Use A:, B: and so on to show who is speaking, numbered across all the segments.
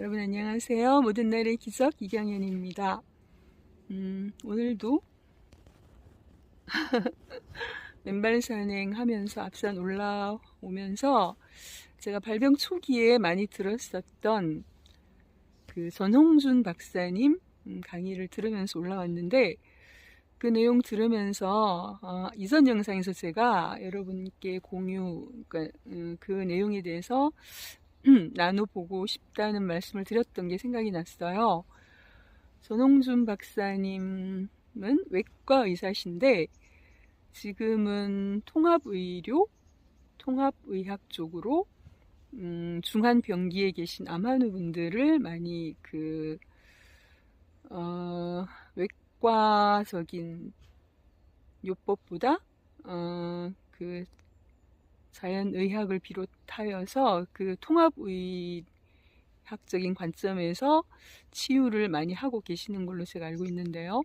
A: 여러분 안녕하세요. 모든 날의 기적 이경연입니다. 음, 오늘도 맨발 산행하면서 앞산 올라오면서 제가 발병 초기에 많이 들었었던 그 전홍준 박사님 음, 강의를 들으면서 올라왔는데 그 내용 들으면서 어, 이전 영상에서 제가 여러분께 공유 그러니까, 음, 그 내용에 대해서 나눠보고 싶다는 말씀을 드렸던 게 생각이 났어요. 전홍준 박사님은 외과 의사신데 지금은 통합의료, 통합의학 쪽으로 음, 중한 병기에 계신 암환우 분들을 많이 그 어, 외과적인 요법보다 어, 그 자연의학을 비롯하여서 그 통합의학적인 관점에서 치유를 많이 하고 계시는 걸로 제가 알고 있는데요.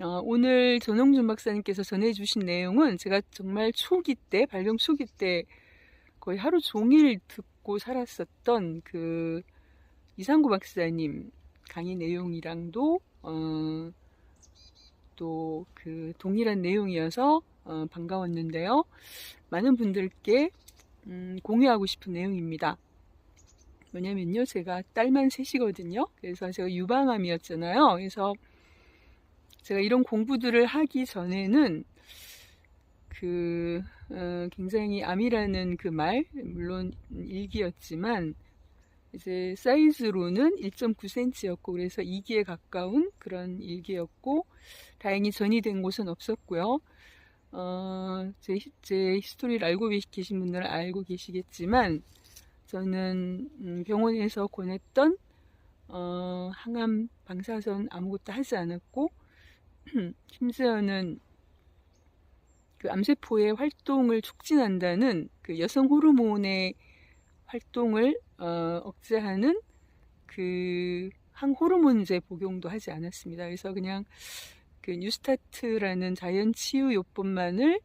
A: 어, 오늘 전홍준 박사님께서 전해주신 내용은 제가 정말 초기 때, 발병 초기 때 거의 하루 종일 듣고 살았었던 그 이상구 박사님 강의 내용이랑도 어, 또 그 동일한 내용이어서 어, 반가웠는데요. 많은 분들께 음, 공유하고 싶은 내용입니다. 뭐냐면요, 제가 딸만 셋이거든요. 그래서 제가 유방암이었잖아요. 그래서 제가 이런 공부들을 하기 전에는 그 어, 굉장히 암이라는 그 말, 물론 일기였지만 이제 사이즈로는 1.9cm였고 그래서 2기에 가까운 그런 일기였고 다행히 전이 된 곳은 없었고요. 어, 제, 제 히스토리를 알고 계신 분들은 알고 계시겠지만 저는 음, 병원에서 권했던 어, 항암 방사선 아무것도 하지 않았고 심지어는 그 암세포의 활동을 촉진한다는 그 여성 호르몬의 활동을 어, 억제하는 그 항호르몬제 복용도 하지 않았습니다. 그래서 그냥 그 뉴스타트라는 자연 치유 요법만을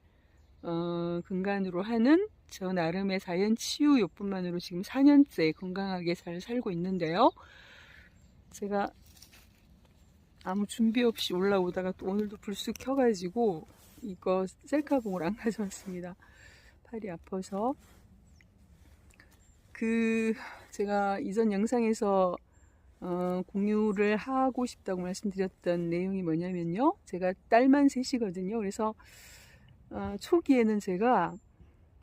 A: 어, 근간으로 하는 저 나름의 자연 치유 요법만으로 지금 4년째 건강하게 잘 살고 있는데요. 제가 아무 준비 없이 올라오다가 또 오늘도 불쑥 켜가지고 이거 셀카봉을 안 가져왔습니다. 팔이 아파서 그 제가 이전 영상에서 어, 공유를 하고 싶다고 말씀드렸던 내용이 뭐냐면요. 제가 딸만 셋이거든요. 그래서 어, 초기에는 제가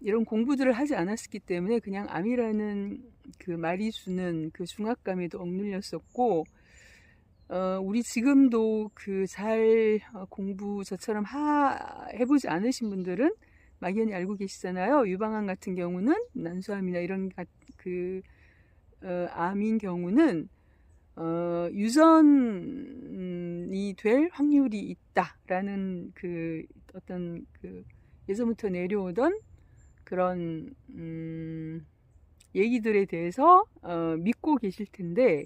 A: 이런 공부들을 하지 않았기 때문에 그냥 암이라는 그 말이 주는 그 중압감에도 억눌렸었고 어, 우리 지금도 그 잘 공부 저처럼 하, 해보지 않으신 분들은 막연히 알고 계시잖아요. 유방암 같은 경우는 난소암이나 이런 그 어, 암인 경우는 어, 유전이 될 확률이 있다라는 그 어떤 그 예전부터 내려오던 그런 음, 얘기들에 대해서 어, 믿고 계실 텐데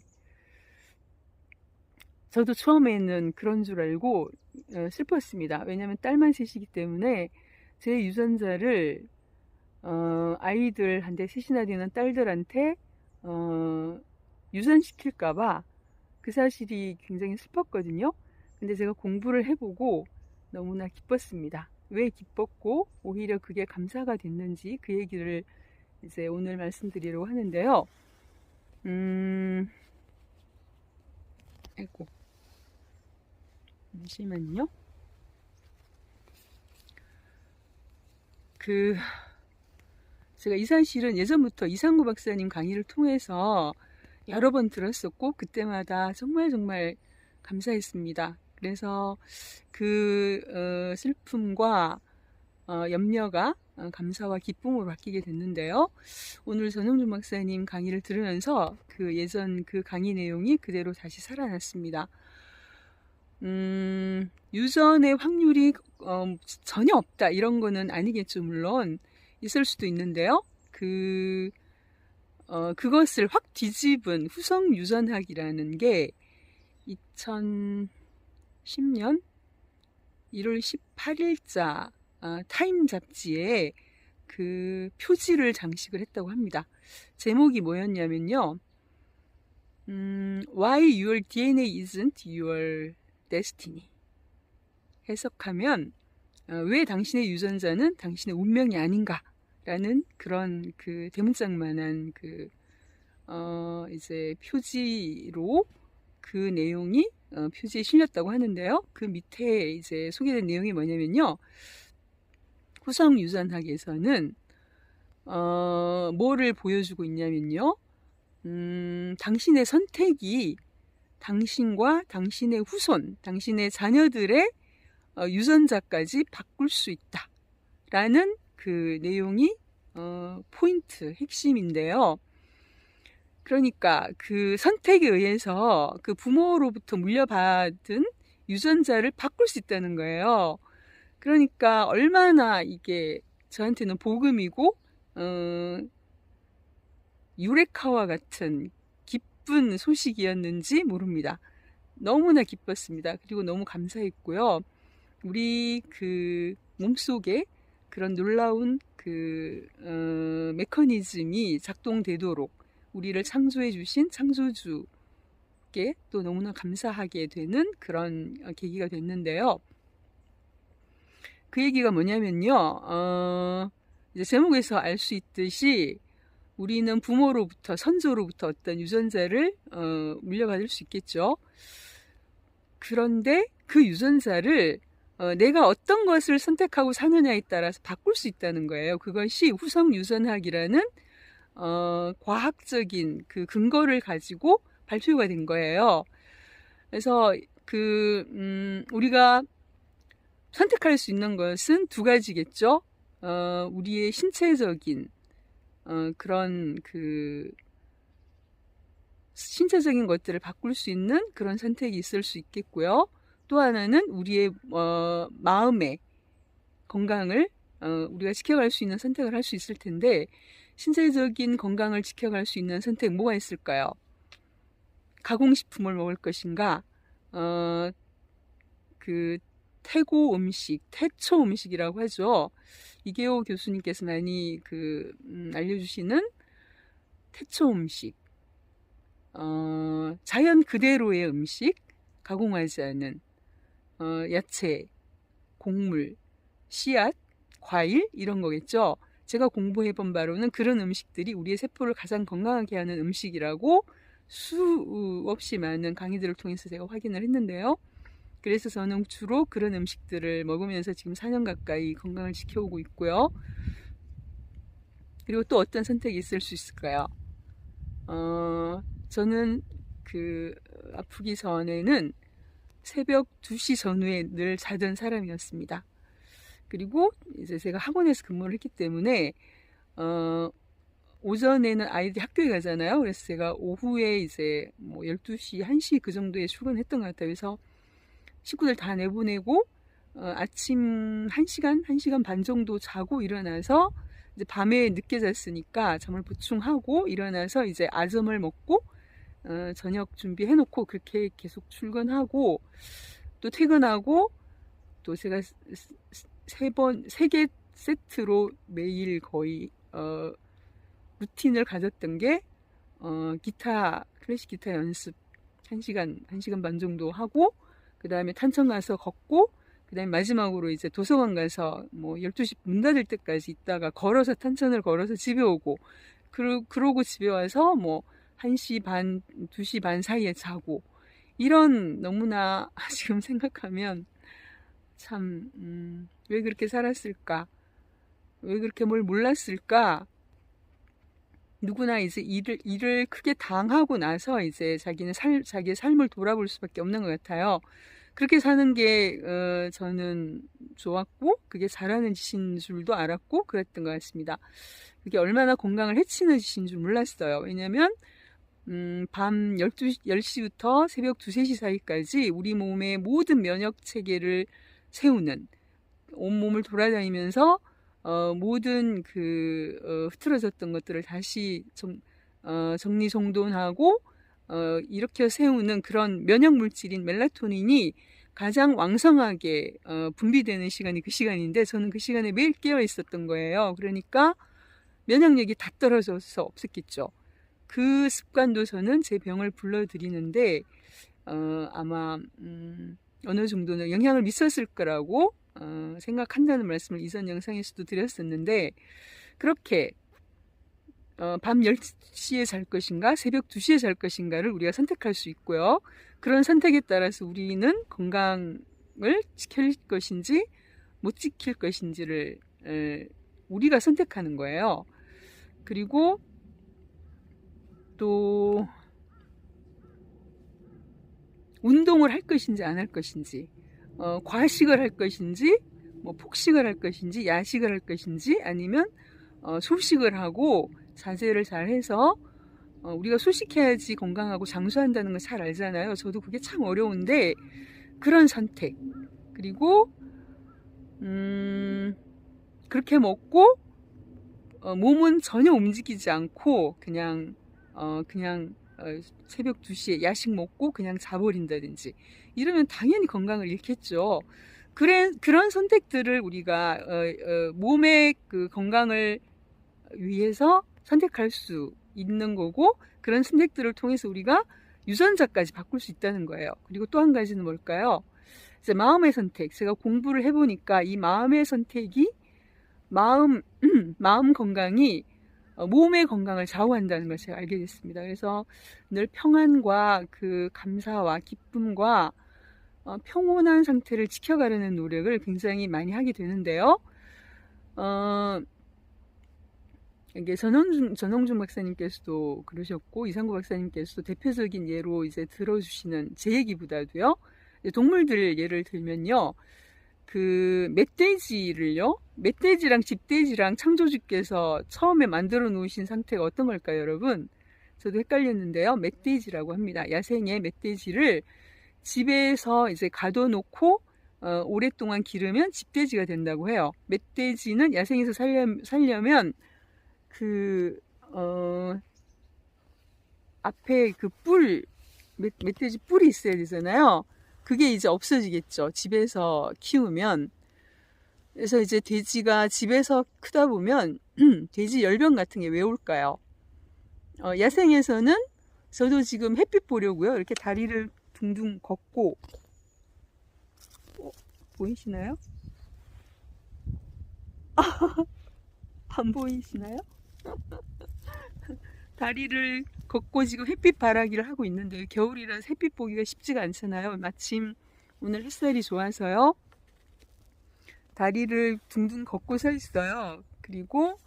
A: 저도 처음에는 그런 줄 알고 어, 슬펐습니다. 왜냐하면 딸만 셋이기 때문에 제 유전자를 어, 아이들한테 셋이나 되는 딸들한테 어, 유전시킬까봐 그 사실이 굉장히 슬펐거든요. 근데 제가 공부를 해보고 너무나 기뻤습니다. 왜 기뻤고 오히려 그게 감사가 됐는지 그 얘기를 이제 오늘 말씀드리려고 하는데요. 음, 아이고. 잠시만요. 그, 제가 이 사실은 예전부터 이상구 박사님 강의를 통해서 여러 번 들었었고, 그때마다 정말 정말 감사했습니다. 그래서 그, 어, 슬픔과 어, 염려가 어, 감사와 기쁨으로 바뀌게 됐는데요. 오늘 전용준 박사님 강의를 들으면서 그 예전 그 강의 내용이 그대로 다시 살아났습니다. 음, 유전의 확률이 어, 전혀 없다 이런 거는 아니겠죠 물론 있을 수도 있는데요. 그 어, 그것을 확 뒤집은 후성 유전학이라는 게 2010년 1월 18일자 아, 타임 잡지에 그 표지를 장식을 했다고 합니다. 제목이 뭐였냐면요. 음, why your DNA isn't your destiny. 해석하면 어, 왜 당신의 유전자는 당신의 운명이 아닌가 라는 그런 그 대문짝만한 그 어, 이제 표지로 그 내용이 어, 표지에 실렸다고 하는데요. 그 밑에 이제 소개된 내용이 뭐냐면요. 후성 유전학에서는 어, 뭐를 보여주고 있냐면요. 음, 당신의 선택이 당신과 당신의 후손, 당신의 자녀들의 어, 유전자까지 바꿀 수 있다. 라는 그 내용이 어, 포인트, 핵심인데요. 그러니까 그 선택에 의해서 그 부모로부터 물려받은 유전자를 바꿀 수 있다는 거예요. 그러니까 얼마나 이게 저한테는 복음이고, 어, 유레카와 같은 기쁜 소식이었는지 모릅니다. 너무나 기뻤습니다. 그리고 너무 감사했고요. 우리 그 몸속에 그런 놀라운 그 어, 메커니즘이 작동되도록 우리를 창조해 주신 창조주께 또 너무나 감사하게 되는 그런 계기가 됐는데요. 그 얘기가 뭐냐면요. 어, 제목에서 알 수 있듯이 우리는 부모로부터 선조로부터 어떤 유전자를 어, 물려받을 수 있겠죠. 그런데 그 유전자를 어, 내가 어떤 것을 선택하고 사느냐에 따라서 바꿀 수 있다는 거예요. 그것이 후성 유전학이라는 어, 과학적인 그 근거를 가지고 발표가 된 거예요. 그래서 그 음, 우리가 선택할 수 있는 것은 두 가지겠죠. 어, 우리의 신체적인 어, 그런 그 신체적인 것들을 바꿀 수 있는 그런 선택이 있을 수 있겠고요. 또 하나는 우리의 어, 마음의 건강을 어, 우리가 지켜갈 수 있는 선택을 할 수 있을 텐데 신체적인 건강을 지켜갈 수 있는 선택 뭐가 있을까요? 가공식품을 먹을 것인가? 어, 그 태고 음식, 태초 음식이라고 하죠. 이계호 교수님께서 많이 그 음, 알려주시는 태초 음식, 어, 자연 그대로의 음식, 가공하지 않은 어, 야채, 곡물, 씨앗, 과일 이런 거겠죠. 제가 공부해 본 바로는 그런 음식들이 우리의 세포를 가장 건강하게 하는 음식이라고 수없이 많은 강의들을 통해서 제가 확인을 했는데요. 그래서 저는 주로 그런 음식들을 먹으면서 지금 4년 가까이 건강을 지켜오고 있고요. 그리고 또 어떤 선택이 있을 수 있을까요? 어, 저는 그 아프기 전에는 새벽 2시 전후에 늘 자던 사람이었습니다. 그리고 이제 제가 학원에서 근무를 했기 때문에 어, 오전에는 아이들이 학교에 가잖아요. 그래서 제가 오후에 이제 뭐 12시, 1시 그 정도에 출근했던 것 같아요. 그래서 식구들 다 내보내고 어, 아침 1시간, 1시간 반 정도 자고 일어나서 이제 밤에 늦게 잤으니까 잠을 보충하고 일어나서 이제 아점을 먹고 어, 저녁 준비해 놓고 그렇게 계속 출근하고 또 퇴근하고 또 제가 세 번, 세 개 세트로 매일 거의 어, 루틴을 가졌던 게 어, 기타, 클래식 기타 연습 1시간, 1시간 반 정도 하고 그 다음에 탄천 가서 걷고 그 다음에 마지막으로 이제 도서관 가서 뭐 12시 문 닫을 때까지 있다가 걸어서 탄천을 걸어서 집에 오고 그러, 그러고 집에 와서 뭐 1시 반, 2시 반 사이에 자고 이런 너무나 지금 생각하면 참, 음, 왜 그렇게 살았을까? 왜 그렇게 뭘 몰랐을까? 누구나 이제 일을, 일을 크게 당하고 나서 이제 자기는 살, 자기의 삶을 돌아볼 수밖에 없는 것 같아요. 그렇게 사는 게 어, 저는 좋았고 그게 잘하는 짓인 줄도 알았고 그랬던 것 같습니다. 그게 얼마나 건강을 해치는 짓인 줄 몰랐어요. 왜냐하면 음, 밤 12, 10시부터 새벽 2, 3시 사이까지 우리 몸의 모든 면역 체계를 세우는 온몸을 돌아다니면서 어, 모든 그 어, 흐트러졌던 것들을 다시 정, 어, 정리정돈하고 어, 일으켜 세우는 그런 면역 물질인 멜라토닌이 가장 왕성하게 어, 분비되는 시간이 그 시간인데 저는 그 시간에 매일 깨어 있었던 거예요. 그러니까 면역력이 다 떨어져서 없었겠죠. 그 습관도 저는 제 병을 불러들이는데 어, 아마 음, 어느 정도는 영향을 미쳤을 거라고 어, 생각한다는 말씀을 이전 영상에서도 드렸었는데 그렇게 어, 밤 10시에 잘 것인가 새벽 2시에 잘 것인가를 우리가 선택할 수 있고요. 그런 선택에 따라서 우리는 건강을 지킬 것인지 못 지킬 것인지를 에, 우리가 선택하는 거예요. 그리고 또 운동을 할 것인지 안 할 것인지 어, 과식을 할 것인지 뭐 폭식을 할 것인지 야식을 할 것인지 아니면 어, 소식을 하고 자제를 잘 해서 어, 우리가 소식해야지 건강하고 장수한다는 걸 잘 알잖아요. 저도 그게 참 어려운데 그런 선택 그리고 음, 그렇게 먹고 어, 몸은 전혀 움직이지 않고 그냥 어, 그냥 어, 새벽 2시에 야식 먹고 그냥 자버린다든지 이러면 당연히 건강을 잃겠죠. 그래, 그런 선택들을 우리가 어, 어, 몸의 그 건강을 위해서 선택할 수 있는 거고 그런 선택들을 통해서 우리가 유전자까지 바꿀 수 있다는 거예요. 그리고 또 한 가지는 뭘까요? 이제 마음의 선택. 제가 공부를 해보니까 이 마음의 선택이 마음 마음 건강이 어, 몸의 건강을 좌우한다는 걸 제가 알게 됐습니다. 그래서 늘 평안과 그 감사와 기쁨과 어, 평온한 상태를 지켜가려는 노력을 굉장히 많이 하게 되는데요. 어, 이게 전홍준, 전홍준 박사님께서도 그러셨고 이상구 박사님께서도 대표적인 예로 이제 들어주시는 제 얘기보다도요. 동물들 예를 들면요. 그 멧돼지를요. 멧돼지랑 집돼지랑 창조주께서 처음에 만들어 놓으신 상태가 어떤 걸까요, 여러분? 저도 헷갈렸는데요. 멧돼지라고 합니다. 야생의 멧돼지를 집에서 이제 가둬놓고 어, 오랫동안 기르면 집돼지가 된다고 해요. 멧돼지는 야생에서 살려, 살려면 그 어, 앞에 그 뿔, 멧돼지 뿔이 있어야 되잖아요. 그게 이제 없어지겠죠. 집에서 키우면. 그래서 이제 돼지가 집에서 크다 보면 돼지 열병 같은 게 왜 올까요? 어, 야생에서는 저도 지금 햇빛 보려고요. 이렇게 다리를 둥둥 걷고 어, 보이시나요? 안 보이시나요? 다리를 걷고 지금 햇빛 바라기를 하고 있는데 겨울이라 햇빛 보기가 쉽지가 않잖아요. 마침 오늘 햇살이 좋아서요. 다리를 둥둥 걷고 서 있어요. 그리고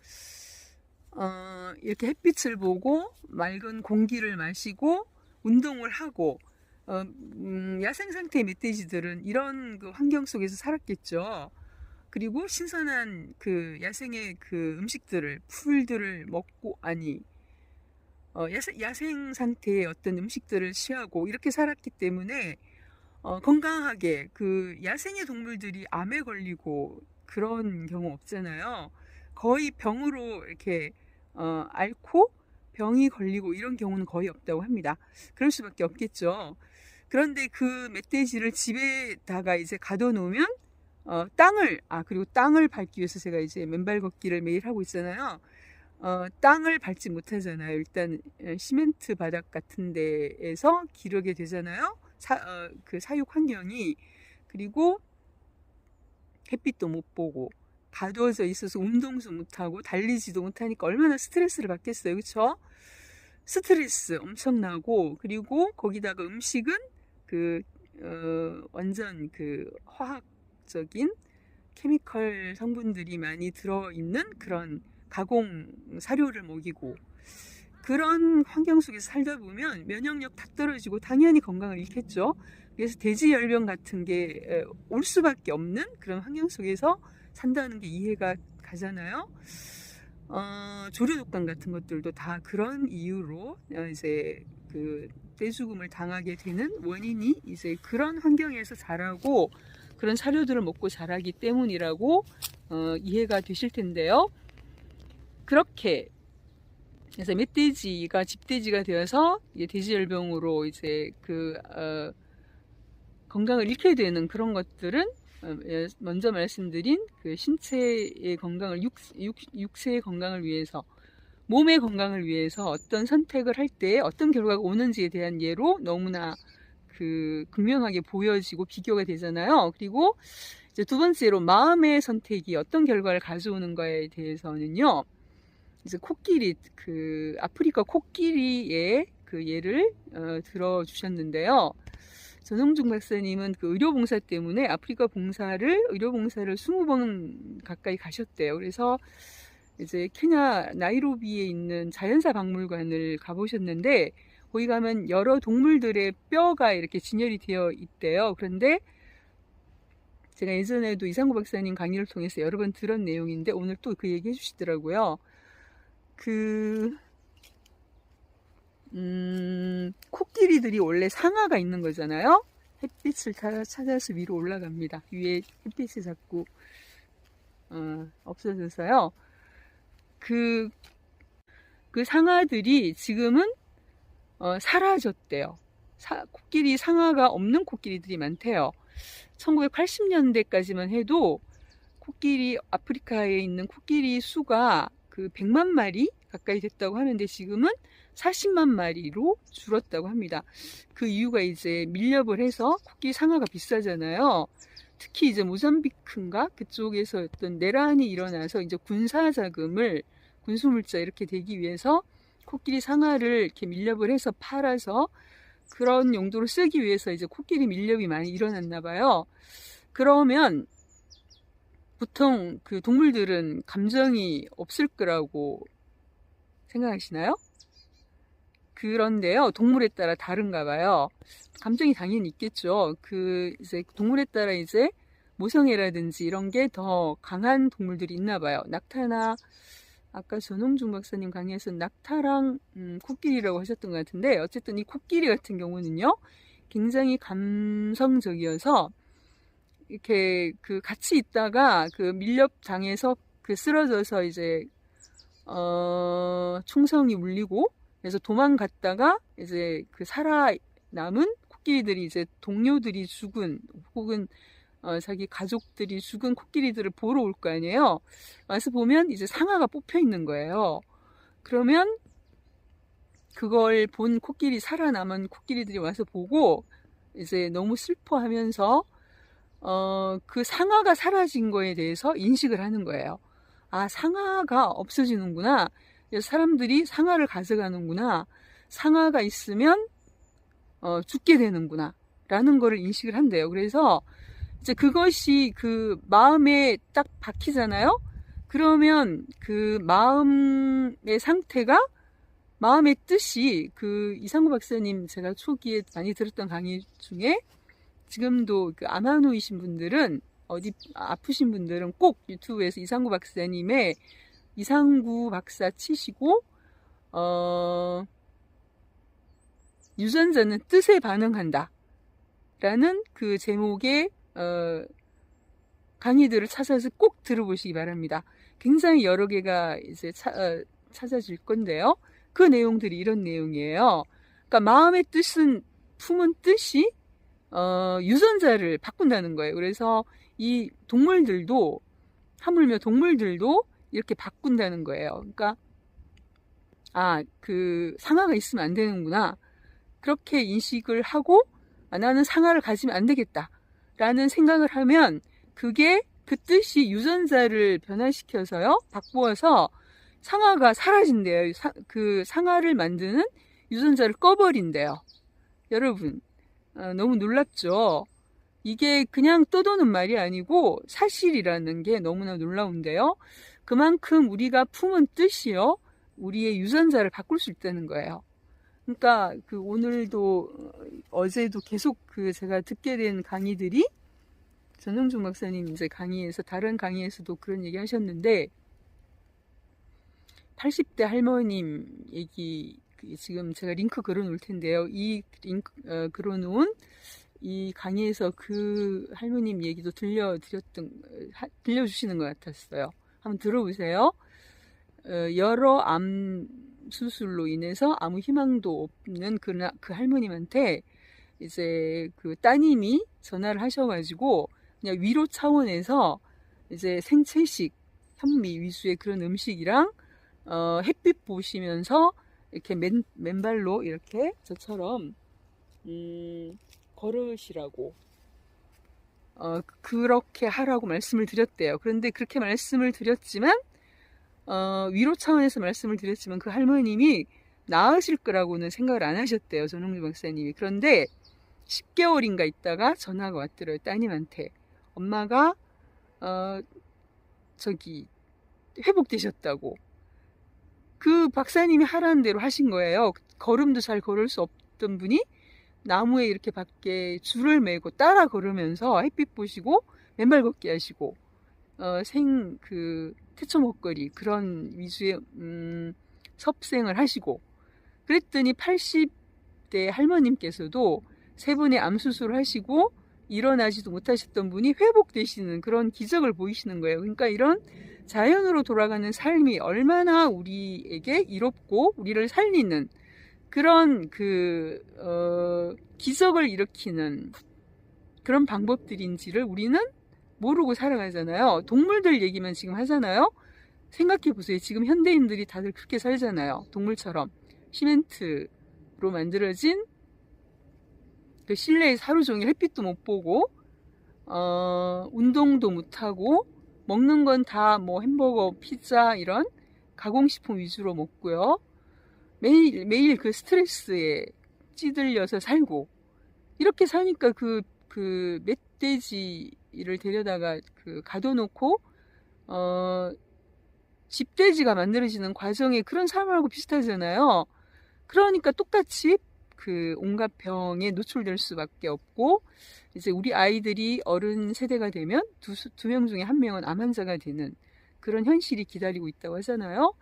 A: 어, 이렇게 햇빛을 보고 맑은 공기를 마시고 운동을 하고 어, 음, 야생 상태의 멧돼지들은 이런 그 환경 속에서 살았겠죠. 그리고 신선한 그 야생의 그 음식들을 풀들을 먹고 아니 어, 야생, 상태의 어떤 음식들을 취하고 이렇게 살았기 때문에 어, 건강하게 그 야생의 동물들이 암에 걸리고 그런 경우 없잖아요. 거의 병으로 이렇게 어, 앓고 병이 걸리고 이런 경우는 거의 없다고 합니다. 그럴 수밖에 없겠죠. 그런데 그 멧돼지를 집에다가 이제 가둬놓으면 어, 땅을 아 그리고 땅을 밟기 위해서 제가 이제 맨발 걷기를 매일 하고 있잖아요. 어, 땅을 밟지 못하잖아요. 일단 시멘트 바닥 같은 데에서 기르게 되잖아요. 사, 어, 그 사육 환경이 그리고 햇빛도 못 보고 가두어져 있어서 운동도 못하고 달리지도 못하니까 얼마나 스트레스를 받겠어요. 그렇죠? 스트레스 엄청나고 그리고 거기다가 음식은 그 어, 완전 그 화학적인 케미컬 성분들이 많이 들어있는 그런 가공 사료를 먹이고 그런 환경 속에서 살다 보면 면역력 다 떨어지고 당연히 건강을 잃겠죠. 그래서 돼지 열병 같은 게 올 수밖에 없는 그런 환경 속에서 산다는 게 이해가 가잖아요. 어, 조류 독감 같은 것들도 다 그런 이유로 이제 그 떼죽음을 당하게 되는 원인이 이제 그런 환경에서 자라고 그런 사료들을 먹고 자라기 때문이라고 어, 이해가 되실 텐데요. 그렇게 그래서 멧돼지가 집돼지가 되어서 이제 돼지열병으로 이제 그 어, 건강을 잃게 되는 그런 것들은 어, 예, 먼저 말씀드린 그 신체의 건강을 육, 육, 육체의 건강을 위해서 몸의 건강을 위해서 어떤 선택을 할 때 어떤 결과가 오는지에 대한 예로 너무나 그 극명하게 보여지고 비교가 되잖아요. 그리고 이제 두 번째로 마음의 선택이 어떤 결과를 가져오는가에 대해서는요. 이제 코끼리 그 아프리카 코끼리의 그 예를 어, 들어 주셨는데요. 전홍중 박사님은 그 의료봉사 때문에 아프리카 봉사를 의료봉사를 20번 가까이 가셨대요. 그래서 이제 케냐 나이로비에 있는 자연사 박물관을 가보셨는데 거기 가면 여러 동물들의 뼈가 이렇게 진열이 되어 있대요. 그런데 제가 예전에도 이상구 박사님 강의를 통해서 여러 번 들은 내용인데 오늘 또 그 얘기 해주시더라고요. 그, 음, 코끼리들이 원래 상아가 있는 거잖아요? 햇빛을 다 찾아서 위로 올라갑니다. 위에 햇빛이 자꾸, 어, 없어져서요. 그, 그 상아들이 지금은, 어, 사라졌대요. 사, 코끼리 상아가 없는 코끼리들이 많대요. 1980년대까지만 해도 코끼리, 아프리카에 있는 코끼리 수가 그 100만 마리 가까이 됐다고 하는데 지금은 40만 마리로 줄었다고 합니다. 그 이유가 이제 밀렵을 해서 코끼리 상아가 비싸잖아요. 특히 이제 모잠비크인가 그쪽에서 어떤 내란이 일어나서 이제 군사 자금을 군수물자 이렇게 되기 위해서 코끼리 상아를 이렇게 밀렵을 해서 팔아서 그런 용도로 쓰기 위해서 이제 코끼리 밀렵이 많이 일어났나 봐요. 그러면 보통 그 동물들은 감정이 없을 거라고 생각하시나요? 그런데요, 동물에 따라 다른가 봐요. 감정이 당연히 있겠죠. 그 이제 동물에 따라 이제 모성애라든지 이런 게 더 강한 동물들이 있나 봐요. 낙타나 아까 전홍중 박사님 강의에서 낙타랑 음, 코끼리라고 하셨던 것 같은데 어쨌든 이 코끼리 같은 경우는요 굉장히 감성적이어서 이렇게 그 같이 있다가 그 밀렵 당해서 그 쓰러져서 이제 어 총성이 울리고 그래서 도망갔다가 이제 그 살아 남은 코끼리들이 이제 동료들이 죽은 혹은 어, 자기 가족들이 죽은 코끼리들을 보러 올 거 아니에요. 와서 보면 이제 상아가 뽑혀 있는 거예요. 그러면 그걸 본 코끼리 살아남은 코끼리들이 와서 보고 이제 너무 슬퍼하면서 어, 그 상아가 사라진 거에 대해서 인식을 하는 거예요. 아, 상아가 없어지는구나. 사람들이 상아를 가져가는구나. 상아가 있으면 어, 죽게 되는구나. 라는 거를 인식을 한대요. 그래서 이제 그것이 그 마음에 딱 박히잖아요? 그러면 그 마음의 상태가 마음의 뜻이 그 이상구 박사님 제가 초기에 많이 들었던 강의 중에 지금도 그 아마노이신 분들은 어디 아프신 분들은 꼭 유튜브에서 이상구 박사님의 이상구 박사 치시고 어 유전자는 뜻에 반응한다 라는 그 제목의 어, 강의들을 찾아서 꼭 들어보시기 바랍니다. 굉장히 여러 개가 이제 차, 어, 찾아질 건데요. 그 내용들이 이런 내용이에요. 그러니까 마음의 뜻은 품은 뜻이 어, 유전자를 바꾼다는 거예요. 그래서 이 동물들도 하물며 동물들도 이렇게 바꾼다는 거예요. 그러니까 아, 그 상아가 있으면 안 되는구나. 그렇게 인식을 하고 아, 나는 상아를 가지면 안 되겠다. 라는 생각을 하면 그게 그 뜻이 유전자를 변화시켜서요. 바꾸어서 상아가 사라진대요. 사, 그 상아를 만드는 유전자를 꺼버린대요. 여러분, 어, 너무 놀랍죠? 이게 그냥 떠도는 말이 아니고 사실이라는 게 너무나 놀라운데요. 그만큼 우리가 품은 뜻이요. 우리의 유전자를 바꿀 수 있다는 거예요. 그러니까 그 오늘도 어제도 계속 그 제가 듣게 된 강의들이 전영중 박사님 이제 강의에서 다른 강의에서도 그런 얘기 하셨는데 80대 할머님 얘기 그 지금 제가 링크 걸어 놓을 텐데요. 이 링크 어, 걸어 놓은 이 강의에서 그 할머님 얘기도 들려드렸던 하, 들려주시는 것 같았어요. 한번 들어보세요. 어, 여러 암 수술로 인해서 아무 희망도 없는 그, 그 할머님한테 이제 그 따님이 전화를 하셔가지고 그냥 위로 차원에서 이제 생채식 현미 위수의 그런 음식이랑 어, 햇빛 보시면서 이렇게 맨, 맨발로 이렇게 저처럼 음, 걸으시라고 어, 그렇게 하라고 말씀을 드렸대요. 그런데 그렇게 말씀을 드렸지만 어, 위로 차원에서 말씀을 드렸지만 그 할머님이 나으실 거라고는 생각을 안 하셨대요. 전홍주 박사님이. 그런데 10개월인가 있다가 전화가 왔더래요. 따님한테. 엄마가 어, 저기 회복되셨다고. 그 박사님이 하라는 대로 하신 거예요. 걸음도 잘 걸을 수 없던 분이 나무에 이렇게 밖에 줄을 메고 따라 걸으면서 햇빛 보시고 맨발 걷기 하시고 어, 생 그 태초 먹거리 그런 위주의 음, 섭생을 하시고 그랬더니 80대 할머님께서도 세 분의 암 수술을 하시고 일어나지도 못하셨던 분이 회복되시는 그런 기적을 보이시는 거예요. 그러니까 이런 자연으로 돌아가는 삶이 얼마나 우리에게 이롭고 우리를 살리는 그런 그 어, 기적을 일으키는 그런 방법들인지를 우리는 모르고 살아가잖아요. 동물들 얘기만 지금 하잖아요. 생각해 보세요. 지금 현대인들이 다들 그렇게 살잖아요. 동물처럼 시멘트로 만들어진 그 실내에 하루 종일 햇빛도 못 보고 어, 운동도 못 하고 먹는 건 다 뭐 햄버거, 피자 이런 가공식품 위주로 먹고요. 매일 매일 그 스트레스에 찌들려서 살고 이렇게 사니까 그 그 멧돼지를 데려다가 그 가둬놓고 어 집돼지가 만들어지는 과정에 그런 삶하고 비슷하잖아요. 그러니까 똑같이 그 온갖 병에 노출될 수밖에 없고 이제 우리 아이들이 어른 세대가 되면 두명 중에 한 명은 암 환자가 되는 그런 현실이 기다리고 있다고 하잖아요.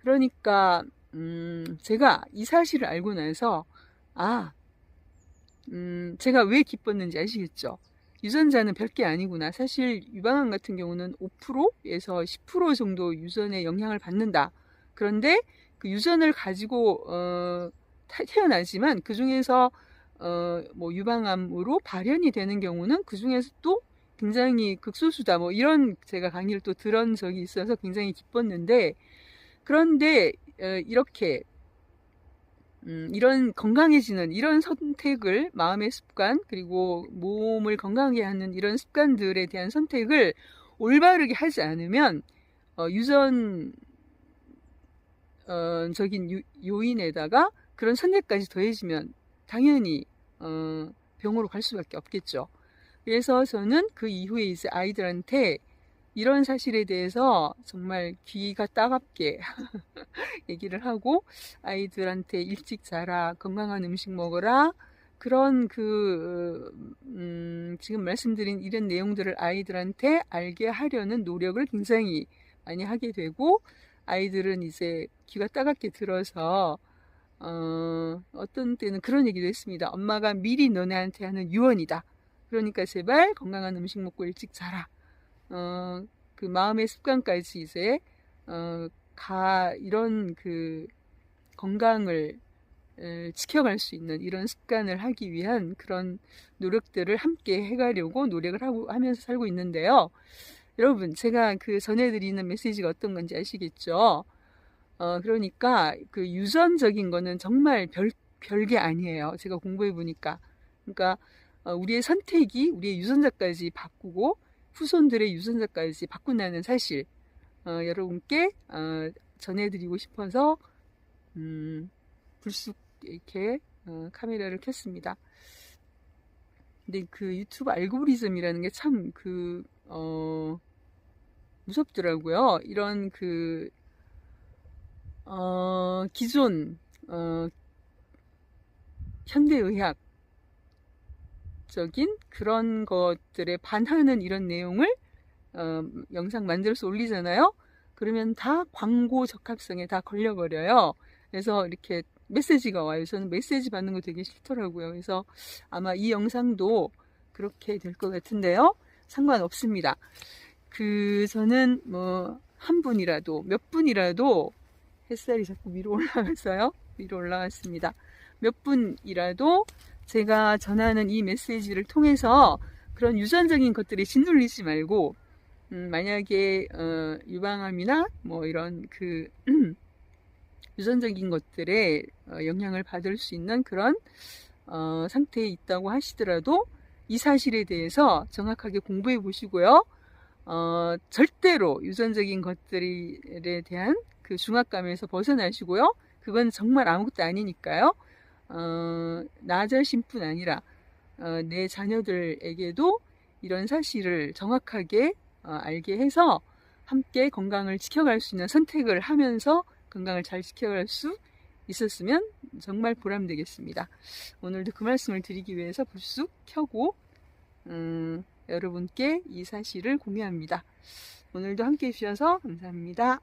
A: 그러니까 음, 제가 이 사실을 알고 나서, 아, 음, 제가 왜 기뻤는지 아시겠죠? 유전자는 별게 아니구나. 사실 유방암 같은 경우는 5%에서 10% 정도 유전의 영향을 받는다. 그런데 그 유전을 가지고, 어, 태어나지만 그 중에서, 어, 뭐 유방암으로 발현이 되는 경우는 그 중에서 또 굉장히 극소수다. 뭐 이런 제가 강의를 또 들은 적이 있어서 굉장히 기뻤는데, 그런데 어, 이렇게 음, 이런 건강해지는 이런 선택을 마음의 습관 그리고 몸을 건강하게 하는 이런 습관들에 대한 선택을 올바르게 하지 않으면 어, 유전 어, 적인 유, 요인에다가 그런 선택까지 더해지면 당연히 어, 병으로 갈 수밖에 없겠죠. 그래서 저는 그 이후에 이제 아이들한테 이런 사실에 대해서 정말 귀가 따갑게 얘기를 하고 아이들한테 일찍 자라 건강한 음식 먹어라 그런 그 음, 지금 말씀드린 이런 내용들을 아이들한테 알게 하려는 노력을 굉장히 많이 하게 되고 아이들은 이제 귀가 따갑게 들어서 어, 어떤 때는 그런 얘기도 했습니다. 엄마가 미리 너네한테 하는 유언이다. 그러니까 제발 건강한 음식 먹고 일찍 자라. 어, 그 마음의 습관까지 이제 어, 가 이런 그 건강을 에, 지켜갈 수 있는 이런 습관을 하기 위한 그런 노력들을 함께 해가려고 노력을 하고 하면서 살고 있는데요. 여러분, 제가 그 전해드리는 메시지가 어떤 건지 아시겠죠? 어, 그러니까 그 유전적인 거는 정말 별, 별게 아니에요. 제가 공부해 보니까. 그러니까 어, 우리의 선택이 우리의 유전자까지 바꾸고 후손들의 유전자까지 바꾼다는 사실 어, 여러분께 어, 전해드리고 싶어서 음, 불쑥 이렇게 어, 카메라를 켰습니다. 근데 그 유튜브 알고리즘이라는 게 참그 어, 무섭더라고요. 이런 그 어, 기존 어, 현대의학 적인 그런 것들에 반하는 이런 내용을 어, 영상 만들어서 올리잖아요. 그러면 다 광고 적합성에 다 걸려버려요. 그래서 이렇게 메시지가 와요. 저는 메시지 받는 거 되게 싫더라고요. 그래서 아마 이 영상도 그렇게 될 것 같은데요. 상관없습니다. 그 저는 뭐 한 분이라도 몇 분이라도 햇살이 자꾸 위로 올라가서요. 위로 올라왔습니다. 몇 분이라도 제가 전하는 이 메시지를 통해서 그런 유전적인 것들에 짓눌리지 말고 음, 만약에 어, 유방암이나 뭐 이런 그 유전적인 것들에 어, 영향을 받을 수 있는 그런 어, 상태에 있다고 하시더라도 이 사실에 대해서 정확하게 공부해 보시고요. 어, 절대로 유전적인 것들에 대한 그 중압감에서 벗어나시고요. 그건 정말 아무것도 아니니까요. 어, 나 자신뿐 아니라 어, 내 자녀들에게도 이런 사실을 정확하게 어, 알게 해서 함께 건강을 지켜갈 수 있는 선택을 하면서 건강을 잘 지켜갈 수 있었으면 정말 보람되겠습니다. 오늘도 그 말씀을 드리기 위해서 불쑥 켜고 음, 여러분께 이 사실을 공유합니다. 오늘도 함께 해주셔서 감사합니다.